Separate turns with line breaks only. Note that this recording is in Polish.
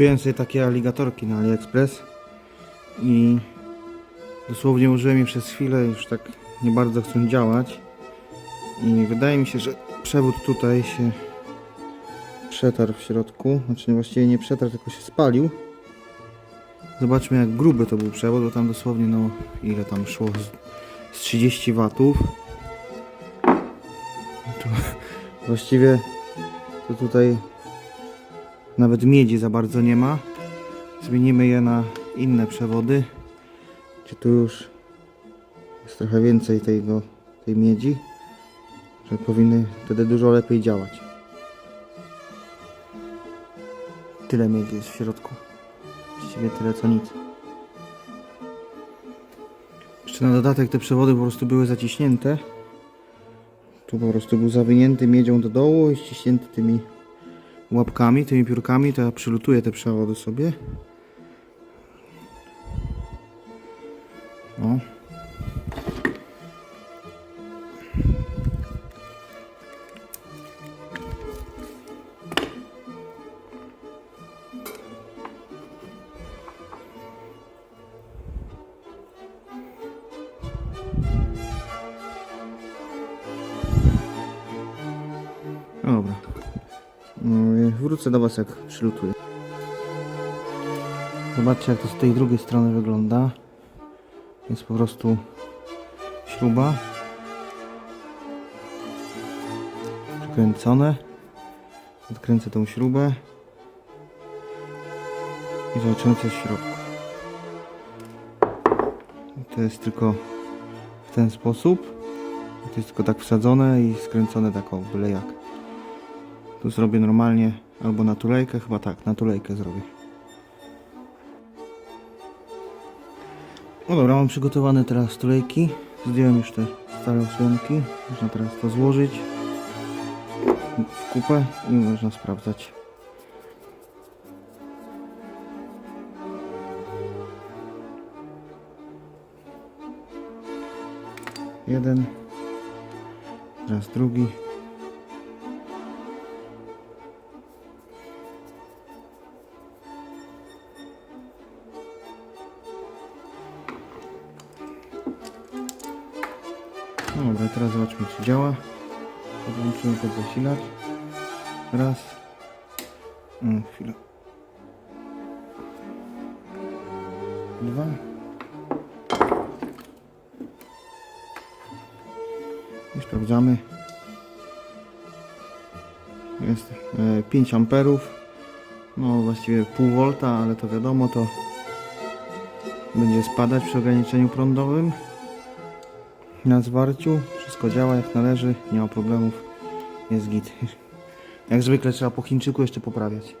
Kupiłem sobie takie aligatorki na AliExpress i dosłownie użyłem je przez chwilę, już tak nie bardzo chcą działać i wydaje mi się, że przewód tutaj się przetarł w środku, znaczy właściwie nie przetarł, tylko się spalił. Zobaczmy jak gruby to był przewód, bo tam dosłownie no ile tam szło z, z 30 watów. Właściwie to tutaj nawet miedzi za bardzo nie ma. Zmienimy je na inne przewody. Czy tu już jest trochę więcej tego, tej miedzi, że powinny wtedy dużo lepiej działać. Tyle miedzi jest w środku. Właściwie tyle co nic. Jeszcze na dodatek te przewody po prostu były zaciśnięte. Tu po prostu był zawinięty miedzią do dołu i ściśnięty tymi łapkami, tymi piórkami, to ja przylutuję te przewody sobie. O. Dobra. Wrócę do Was jak przylutuję. Zobaczcie jak to z tej drugiej strony wygląda. Jest po prostu śruba. Przykręcone. Odkręcę tą śrubę. I zobaczymy co w środku. To jest tylko w ten sposób. To jest tylko tak wsadzone i skręcone taką byle jak. Tu zrobię normalnie albo na tulejkę, chyba tak, na tulejkę zrobię. No dobra, mam przygotowane teraz tulejki. Zdjąłem już te stare osłonki. Można teraz to złożyć w kupę i można sprawdzać. Jeden, teraz drugi. No dobra, teraz zobaczmy czy działa. Podłączymy pod zasilacz. Raz. Mm, chwilę. Dwa. I sprawdzamy. Jest e, 5 amperów. No właściwie pół volta, ale to wiadomo to będzie spadać przy ograniczeniu prądowym na zwarciu. Wszystko działa jak należy, nie ma problemów. Jest git. Jak zwykle trzeba po Chińczyku jeszcze poprawiać.